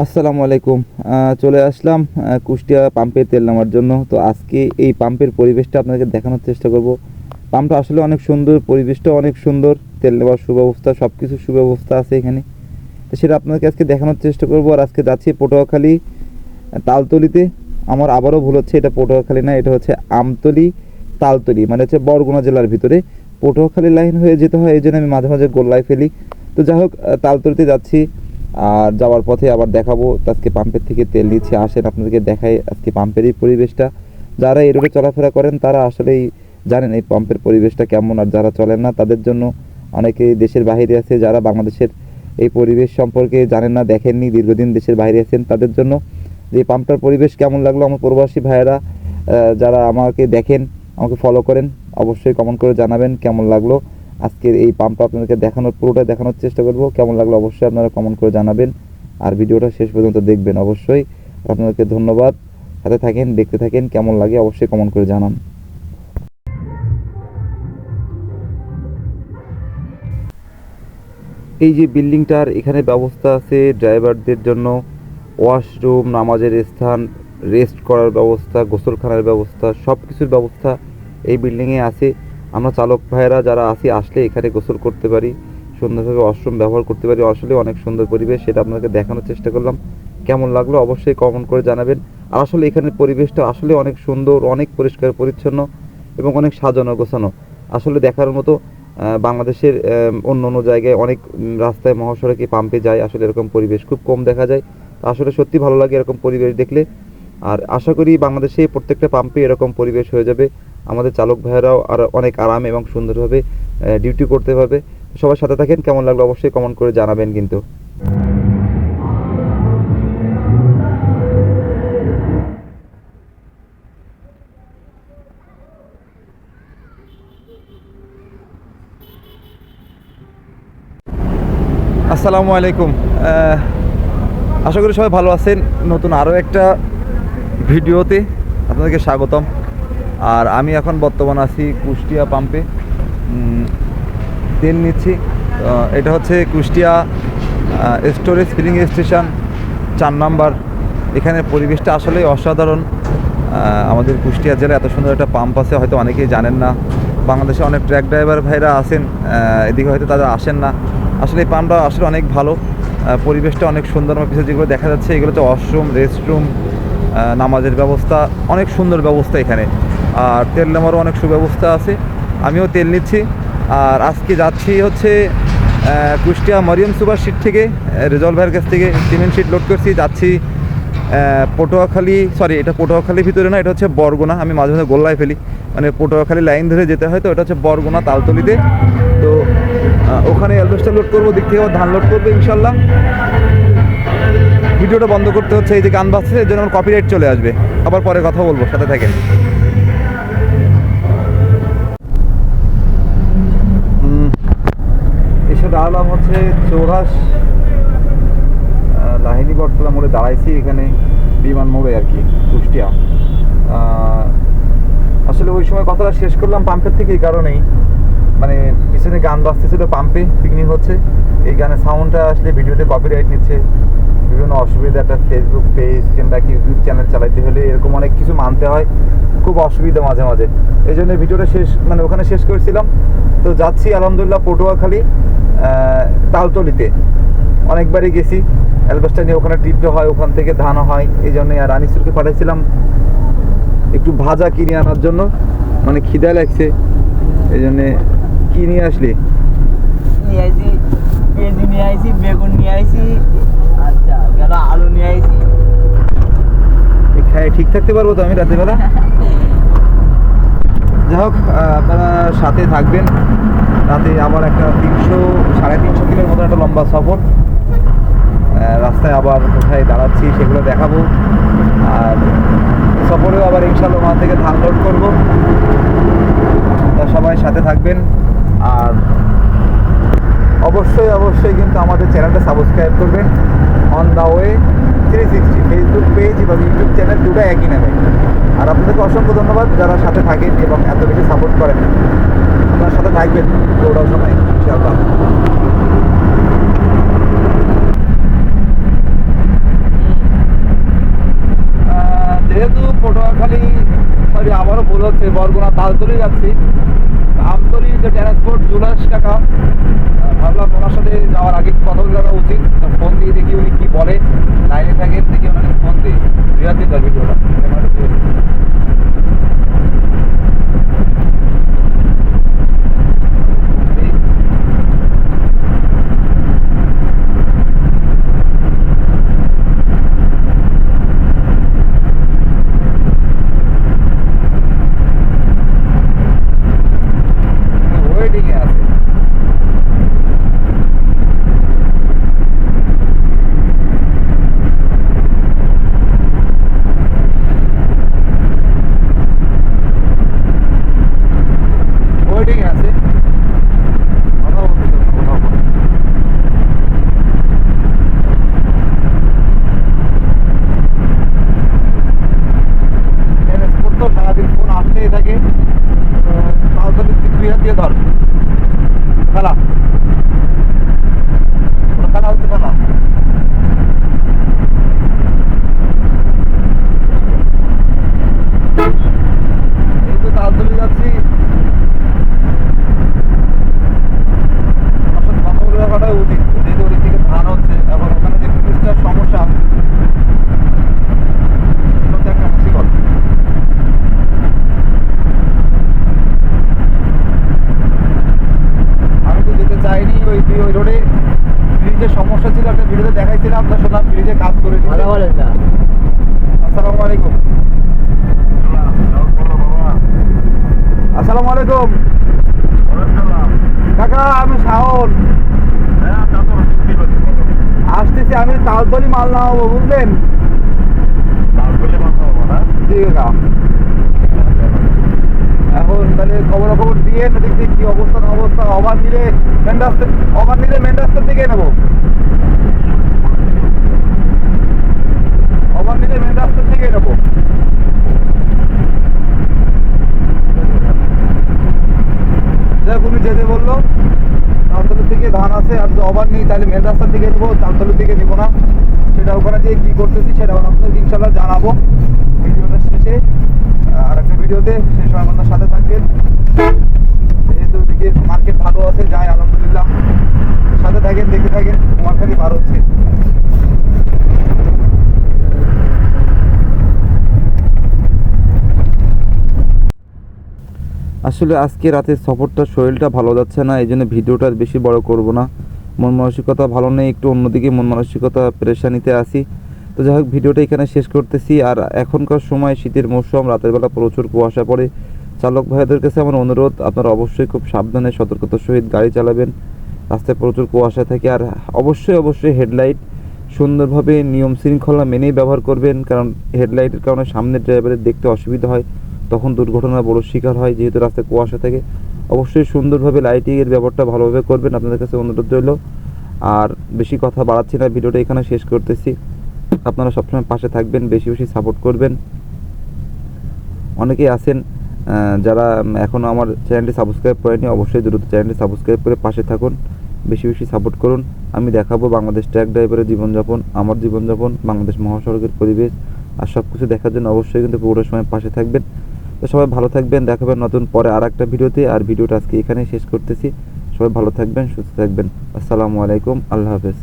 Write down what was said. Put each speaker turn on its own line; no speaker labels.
আসসালামু আলাইকুম। চলে আসলাম কুষ্টিয়া পাম্পে তেল নেওয়ার জন্য। তো আজকে এই পাম্পের পরিবেশটা আপনাকে দেখানোর চেষ্টা করব। পাম্পটা আসলে অনেক সুন্দর, পরিবেশটা অনেক সুন্দর। তেল নেওয়ার সুব্যবস্থা সব কিছু সুব্যবস্থা আছে এখানে। তো সেটা আপনাকে আজকে দেখানোর চেষ্টা করব। আর আজকে যাচ্ছি পটুয়াখালী তালতলিতে। আমার আবারও ভুল হচ্ছে, এটা পটুয়াখালী না, এটা হচ্ছে আমতলি, তালতলি মানে হচ্ছে বরগুনা জেলার ভিতরে। পটুয়াখালী লাইন হয়ে যেতে হয়, এই জন্য আমি মাঝে মাঝে গোল্লায় ফেলি। তো যাই হোক তালতলিতে যাচ্ছি। আর যাওয়ার পথে আবার দেখাবো। আজকে পাম্পের থেকে তেল নিচ্ছে, আসেন আপনাদেরকে দেখাই আজকে পাম্পেরই পরিবেশটা। যারা রোডে চলাফেরা করেন, তারা আসলেই জানেন এই পাম্পের পরিবেশটা কেমন, আর যারা চলেন না, তাদের জন্য অনেকেই দেশের বাইরে আছে, যারা বাংলাদেশের এই পরিবেশ সম্পর্কে জানেন না, দেখেননি, দীর্ঘদিন দেশের বাইরে আছেন, তাদের জন্য যে পাম্পটার পরিবেশ কেমন লাগল, আমার প্রবাসী ভাইয়েরা যারা আমাকে দেখেন, আমাকে ফলো করেন, অবশ্যই কমেন্ট করে জানাবেন কেমন লাগল। আজকের এই পাম্পটা আপনাদেরকে দেখানোর পুরোটা দেখানোর চেষ্টা করব। কেমন লাগল অবশ্যই আপনারা কমেন্ট করে জানাবেন। আর ভিডিওটা শেষ পর্যন্ত দেখবেন অবশ্যই। আপনাদেরকে ধন্যবাদ। সাথে থাকেন, দেখতে থাকেন, কেমন লাগে অবশ্যই কমেন্ট করে জানান। এই যে বিল্ডিংটার এখানে ব্যবস্থা আছে ড্রাইভারদের জন্য। ওয়াশরুম, নামাজের স্থান, রেস্ট করার ব্যবস্থা, গোসলখানার ব্যবস্থা সব কিছুর ব্যবস্থা এই বিল্ডিংয়ে আছে। আমরা চালক ভাইয়েরা যারা আছি, আসলে এখানে গোসল করতে পারি, সুন্দরভাবে ওয়াশরুম ব্যবহার করতে পারি। আসলে অনেক সুন্দর পরিবেশ, সেটা আপনাকে দেখানোর চেষ্টা করলাম। কেমন লাগল অবশ্যই কমেন্ট করে জানাবেন। আর আসলে এখানের পরিবেশটা আসলে অনেক সুন্দর, অনেক পরিষ্কার, পরিচ্ছন্ন এবং অনেক সাজানো গোছানো। আসলে দেখার মতো বাংলাদেশের অন্য অন্য জায়গায় অনেক রাস্তায় মহাসড়কে পাম্পে যায়, আসলে এরকম পরিবেশ খুব কম দেখা যায়। আসলে সত্যি ভালো লাগে এরকম পরিবেশ দেখলে। আর আশা করি বাংলাদেশে প্রত্যেকটা পাম্পে এরকম পরিবেশ হয়ে যাবে। আমাদের চালক ভাইয়েরাও আর অনেক আরাম এবং সুন্দরভাবে ডিউটি করতে পারবে। সবার সাথে থাকেন, কেমন লাগল অবশ্যই কমেন্ট করে জানাবেন কিন্তু। আসসালামু আলাইকুম। আশা করি সবাই ভালো আছেন। নতুন আরও একটা ভিডিওতে আপনাদেরকে স্বাগতম। আর আমি এখন বর্তমান আছি কুষ্টিয়া পাম্পে তেল নিচ্ছি। এটা হচ্ছে কুষ্টিয়া স্টোরেজ ফিলিং স্টেশন চার নাম্বার। এখানে পরিবেশটা আসলে অসাধারণ। আমাদের কুষ্টিয়া জেলায় এত সুন্দর একটা পাম্প আছে, হয়তো অনেকেই জানেন না। বাংলাদেশে অনেক ট্র্যাক ড্রাইভার ভাইরা আসেন এদিকে হয়তো তারা আসেন না। আসলে এই পাম্পটা আসলে অনেক ভালো। পরিবেশটা অনেক সুন্দর। আমার পিছনে যেগুলো দেখা যাচ্ছে, এগুলো হচ্ছে ওয়াশরুম রেস্টরুম নামাজের ব্যবস্থা, অনেক সুন্দর ব্যবস্থা এখানে। আর তেল নেওয়ারও অনেক সুব্যবস্থা আছে। আমিও তেল নিচ্ছি। আর আজকে যাচ্ছি হচ্ছে কুষ্টিয়া মরিয়ম সুপার শিট থেকে, রেজল ভাইয়ের কাছ থেকে সিমেন্ট শিট লোড করছি। যাচ্ছি পটুয়াখালী সরি এটা পটুয়াখালীর ভিতরে না, এটা হচ্ছে বরগুনা। আমি মাঝে মাঝে গোল্লায় ফেলি। মানে পটুয়াখালী লাইন ধরে যেতে হয় তো, এটা হচ্ছে বরগুনা তালতলিতে। তো ওখানে অ্যালবেস্টার লোড করব, দিক থেকে আবার ধান লোড করব ইনশাল্লাহ ভিডিওটা বন্ধ করতে হচ্ছে, এই যে গান বাজছে, এর জন্য আমার কপিরাইট চলে আসবে। আবার পরে কথা বলব, সাথে থাকেন। এসে দাঁড়ালাম হচ্ছে চৌরাস। লাহিনী বটতলা মোড়ে দাঁড়াইছি এখানে, বিমান মোড়ে আর কি, কুষ্টিয়া। আসলে ওই সময় কথাটা শেষ করলাম পাম্পের থেকে এই কারণেই। মানে পিছনে গান বাজতেছিল পাম্পে পিকনিক হচ্ছে। এই গানের সাউন্ডটা আসলে ভিডিওতে কপিরাইট নিচ্ছে। বিভিন্ন অসুবিধা, একটা ফেসবুক পেজ কিংবা ইউটিউব চ্যানেল চালাইতে হলে এরকম অনেক কিছু মানতে হয়। খুব অসুবিধা মাঝে মাঝে। এই জন্য ভিডিওটা শেষ মানে ওখানে শেষ করেছিলাম। তো যাচ্ছি আলহামদুলিল্লাহ পটুয়াখালী। তালতলিতে। অনেকবারই গেছি অ্যালবাসটা নিয়ে ওখানে ট্রিপটা হয় ওখান থেকে ধান হয় এই জন্যই আর আনিসুরকে পাঠাইছিলাম। একটু ভাজা কিনে আনার জন্য মানে খিদা লাগছে এই জন্যে কি নিয়ে আসলি?
পেঁয়াজি নিয়ে আইছি বেগুন নিয়ে আইছি আচ্ছা গেল আলু নিয়ে আইছি।
এই ঠিক থাকতে পারব তো আমি রাতের বেলা যাই হোক আপনারা সাথে থাকবেন। রাতে আবার একটা তিনশো সাড়ে তিনশো কিলোর মতো একটা লম্বা সফর। রাস্তায় আবার কোথায় দাঁড়াচ্ছি সেগুলো দেখাবো। আর সফরেও আবার ইনশাল্লাহ ওখান থেকে ধান লোড করব। তা সবাই সাথে থাকবেন। আর অবশ্যই অবশ্যই কিন্তু আমাদের চ্যানেলটা সাবস্ক্রাইব করবেন। On the way three sixty Facebook page এবং ইউটিউব চ্যানেল দুটো একই নামে। আর আপনাদেরকে অসংখ্য ধন্যবাদ যারা সাথে থাকেন এবং এত বেশি সাপোর্ট করেন। আপনার সাথে থাকবেন পুরোটাও সময়, ইনশাআল্লাহ। যেহেতু পটুয়াখালী, সরি, আবারও ভুল হচ্ছে বরগুনা তালতলি যাচ্ছি। আমতলি যে ট্রান্সপোর্ট জুলাস কাকা ভাবলাম ওনার সাথে যাওয়ার আগে কথা বলে রাখা উচিত। ফোন দিয়ে দেখি উনি কী বলে। লাইনে থাকেন, দেখি ওনাকে ফোন দিয়ে বিরাট দিতে ভিডিওটা ক্যামেরাটা দিয়ে দিই। এই ওয়েটিং এ আছে ওয়েটিং এ আছে কথা বলতে চাও না, কথা বলো। ট্রান্সপোর্ট তো সারাদিন ফোন আসতেই থাকে তাড়াতাড়ি দুই হাত দিয়ে ধর খেলা ওটা খেলা হচ্ছে খেলা এই তো তাড়াতাড়ি যাচ্ছি আমার সাথে কথা বলে রাখাটাই উচিত যেহেতু ওদিক থেকে ধান হচ্ছে এবং ওখানে যে ব্রিজটার সমস্যা এটা হচ্ছে একটা মুসিবত আমি তো যেতে চাইনি ওই ওই রোডে ব্রিজের সমস্যা ছিল একটা ভিডিওতে দেখাইছিলাম তা শুনলাম ব্রিজে কাজ করে দিচ্ছে।
ভালো বলেন না
আসসালামু আলাইকুম আসসালামু আলাইকুম কাকা, আমি শাওন। আসতেছি, আমি তালতলি মাল বুঝলেন? এখন তাহলে খবর খবর দিয়ে দেখছি কি অবস্থা, না অবস্থা অভার নিলে মেন রাস্তা নিলে মেন রাস্তার দিকে নেব। অভার নিলে মেন রাস্তার দিকে নেব। হোক, যেতে বলল তালতলের দিকে ধান আছে আর যদি অভার নেই তাহলে মেন রাস্তার দিকে নেব তালতলের দিকে নেব না। সেটা ওখানে দিয়ে কি করতেছি সেটা আপনাদের ইনশাল্লাহ জানাব। ভিডিওটা শেষে আর একটা ভিডিওতে সেই সময় আমাদের সাথে থাকবেন। যেহেতু দিকে মার্কেট ভালো আছে যাই আলহামদুলিল্লাহ। সাথে থাকেন দেখে থাকেন কুমারখালি পার হচ্ছে। আসলে আজকে রাতের সফরটা শরীরটা ভালো যাচ্ছে না, এই জন্য ভিডিওটা বেশি বড় করব না। মন মানসিকতা ভালো নেই, একটু অন্যদিকে মন মানসিকতা পেরেশানিতে আসি। তো যাই হোক, ভিডিওটা এখানে শেষ করতেছি। আর এখনকার সময় শীতের মৌসুম রাতের বেলা প্রচুর কুয়াশা পড়ে। চালক ভাইদের কাছে আমার অনুরোধ, আপনারা অবশ্যই খুব সাবধানে সতর্কতার সহিত গাড়ি চালাবেন। রাস্তায় প্রচুর কুয়াশা থাকে। আর অবশ্যই অবশ্যই হেডলাইট সুন্দরভাবে নিয়ম শৃঙ্খলা মেনেই ব্যবহার করবেন। কারণ হেডলাইটের কারণে সামনের ড্রাইভারের দেখতে অসুবিধা হয়। তখন দুর্ঘটনার বড় শিকার হয়, যেহেতু রাস্তায় কুয়াশা থাকে। অবশ্যই সুন্দরভাবে লাইটিংয়ের ব্যাপারটা ভালোভাবে করবেন, আপনাদের কাছে অনুরোধ রইল। আর বেশি কথা বাড়াচ্ছি না, ভিডিওটা এখানে শেষ করতেছি। আপনারা সবসময় পাশে থাকবেন, বেশি বেশি সাপোর্ট করবেন। অনেকেই আছেন যারা এখনও আমার চ্যানেলটি সাবস্ক্রাইব করেনি অবশ্যই দ্রুত চ্যানেলটি সাবস্ক্রাইব করে পাশে থাকুন, বেশি বেশি সাপোর্ট করুন। আমি দেখাবো বাংলাদেশ ট্র্যাক ড্রাইভারের জীবনযাপন, আমার জীবনযাপন, বাংলাদেশ মহাসড়কের পরিবেশ, আর সব কিছু দেখার জন্য অবশ্যই কিন্তু পুরো সময় পাশে থাকবেন। তো সবাই ভালো থাকবেন দেখাবেন নতুন পরে আর একটা ভিডিওতে। আর ভিডিওটা আজকে এখানেই শেষ করতেছি। সবাই ভালো থাকবেন, সুস্থ থাকবেন। আসসালামু আলাইকুম, আল্লাহ হাফেজ।